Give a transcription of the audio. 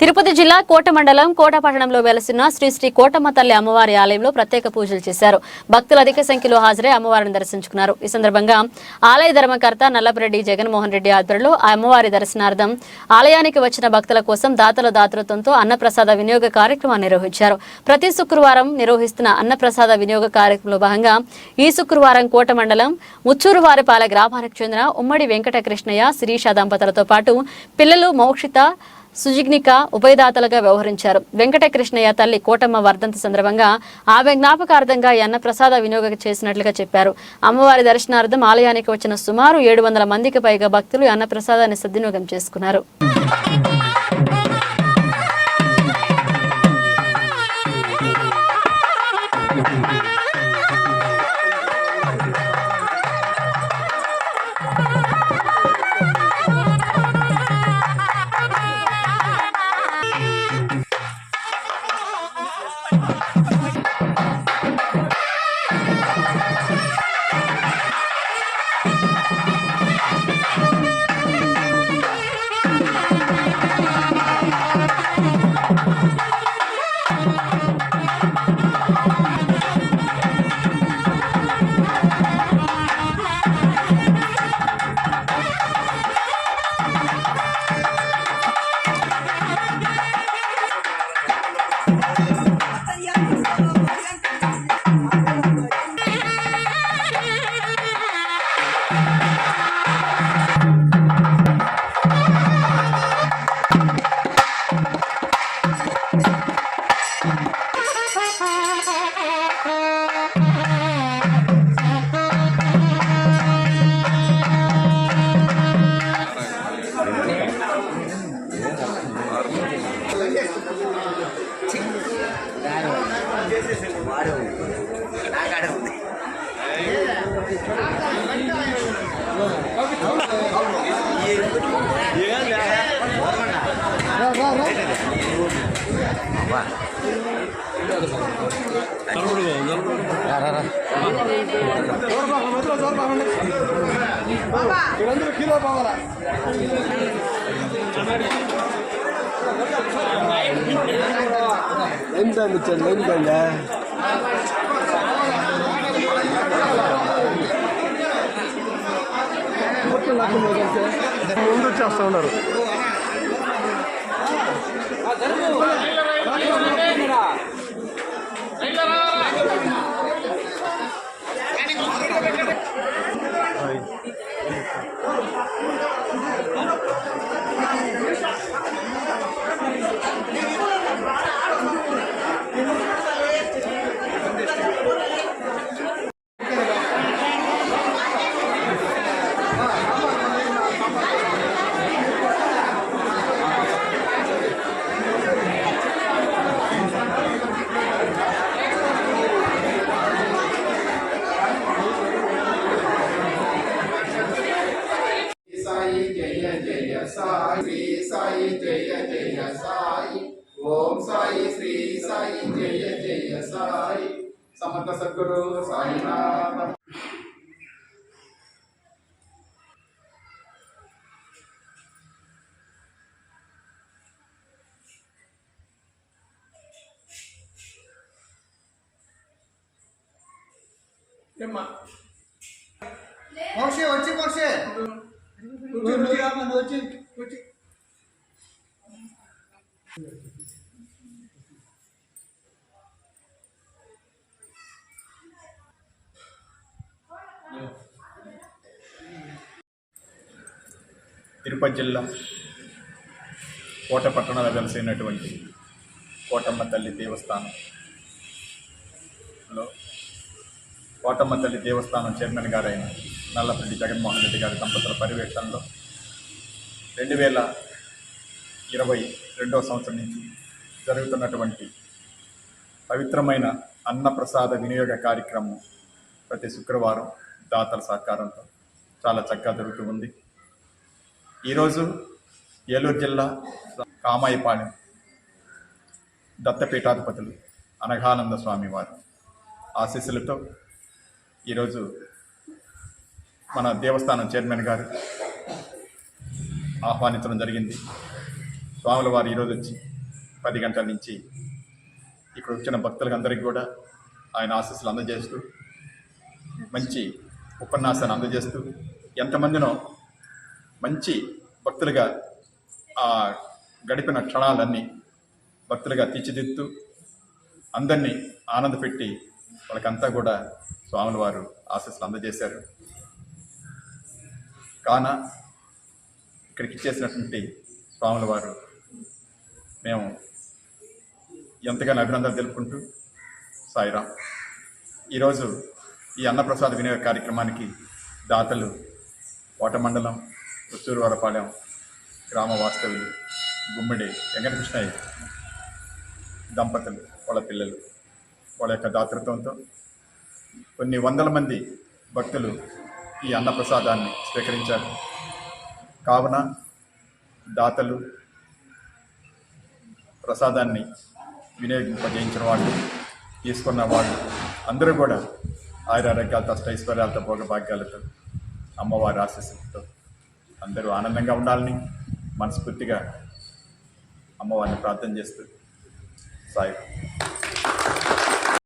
తిరుపతి జిల్లా కోట మండలం కోట పట్టణంలో వెలసిన శ్రీ శ్రీ కోటమ్మ తల్లి అమ్మవారి ఆలయంలో ప్రత్యేక పూజలు చేశారు. భక్తులు అధిక సంఖ్యలో హాజరై అమ్మవారిని దర్శించుకున్నారు. ఈ సందర్భంగా ఆలయ ధర్మకర్త నల్లపరెడ్డి జగన్మోహన్ రెడ్డి ఆధ్వర్యంలో ఆ అమ్మవారి దర్శనార్థం ఆలయానికి వచ్చిన భక్తుల కోసం దాతల దాతృత్వంతో అన్నప్రసాద వినియోగ కార్యక్రమాన్ని నిర్వహించారు. ప్రతి శుక్రవారం నిర్వహిస్తున్న అన్నప్రసాద వినియోగ కార్యక్రమంలో భాగంగా ఈ శుక్రవారం కోట మండలం ముచ్చూరువారిపాల గ్రామానికి చెందిన ఉమ్మడి వెంకటకృష్ణయ్య శిరీష దంపతులతో పాటు పిల్లలు మోక్షిత సుజిగ్నిక ఉభయదాతలుగా వ్యవహరించారు. వెంకటకృష్ణయ్య తల్లి కోటమ్మ వర్ధంతి సందర్భంగా ఆమె జ్ఞాపకార్థంగా ఈ అన్న ప్రసాద వినియోగం చేసినట్లుగా చెప్పారు. అమ్మవారి దర్శనార్థం ఆలయానికి వచ్చిన సుమారు ఏడు వందల మందికి పైగా భక్తులు అన్నప్రసాదాన్ని అన్న ప్రసాదాన్ని సద్వినియోగం చేసుకున్నారు. கிலோ பாவலா எந்த செல் எந்த ముందు వచ్చేస్తూ ఉన్నారు సాయి జయ జయ సాయి శ్రీ సాయి జయ జయ సాయి ఓం సాయి శ్రీ సాయి జయ జయ సాయి సమర్థ సద్గురు సాయినాథ మోక్షే వచ్చి మోక్షే వచ్చి వచ్చి తిరుపతి జిల్లా కోట పట్టణంలో వెలసైనటువంటి కోటమ్మ తల్లి దేవస్థానంలో కోటమ్మ తల్లి దేవస్థానం చైర్మన్ గారైన నల్లపల్లి జగన్మోహన్ రెడ్డి గారి దంపతుల పర్యవేక్షణలో రెండు వేల ఇరవై రెండవ సంవత్సరం నుంచి జరుగుతున్నటువంటి పవిత్రమైన అన్నప్రసాద వినియోగ కార్యక్రమం ప్రతి శుక్రవారం దాతల సహకారంతో చాలా చక్కగా జరుగుతూ ఉంది. ఈరోజు ఏలూరు జిల్లా కామాయిపాలెం దత్తపీఠాధిపతులు అనఘానంద స్వామి వారు ఆశీస్సులతో ఈరోజు మన దేవస్థానం చైర్మన్ గారు ఆహ్వానించడం జరిగింది. స్వాముల వారు ఈరోజు వచ్చి పది గంటల నుంచి ఇక్కడ వచ్చిన భక్తులందరికీ కూడా ఆయన ఆశీస్సులు అందజేస్తూ మంచి ఉపన్యాసాన్ని అందజేస్తూ ఎంతమందినో మంచి భక్తులుగా ఆ గడిపిన క్షణాలన్నీ భక్తులుగా తీర్చిదిద్దుతూ అందరినీ ఆనందపెట్టి వాళ్ళకంతా కూడా స్వాముల వారు ఆశస్సులు అందజేశారు. కాన ఇక్కడికి ఇచ్చేసినటువంటి స్వాముల వారు మేము ఎంతగానో అభినందనలు తెలుపుకుంటూ సాయిరాం. ఈరోజు ఈ అన్నప్రసాద వినియోగ కార్యక్రమానికి దాతలు కోట మండలం పుత్తూరు వరపాలెం గ్రామ వాస్తవులు గుమ్మిడి వెంకటకృష్ణయ్య దంపతులు వాళ్ళ పిల్లలు వాళ్ళ యొక్క దాతృత్వంతో కొన్ని వందల మంది భక్తులు ఈ అన్నప్రసాదాన్ని స్వీకరించారు. కావున దాతలు ప్రసాదాన్ని వినియోగింపజేయించిన వాళ్ళు తీసుకున్న వాళ్ళు అందరూ కూడా ఆయురారోగ్యాలతో అష్టైశ్వర్యాలతో భోగభాగ్యాలతో అమ్మవారి ఆశీస్సులతో అందరూ ఆనందంగా ఉండాలని మనస్ఫూర్తిగా అమ్మవారిని ప్రార్థన చేస్తూ సాయి.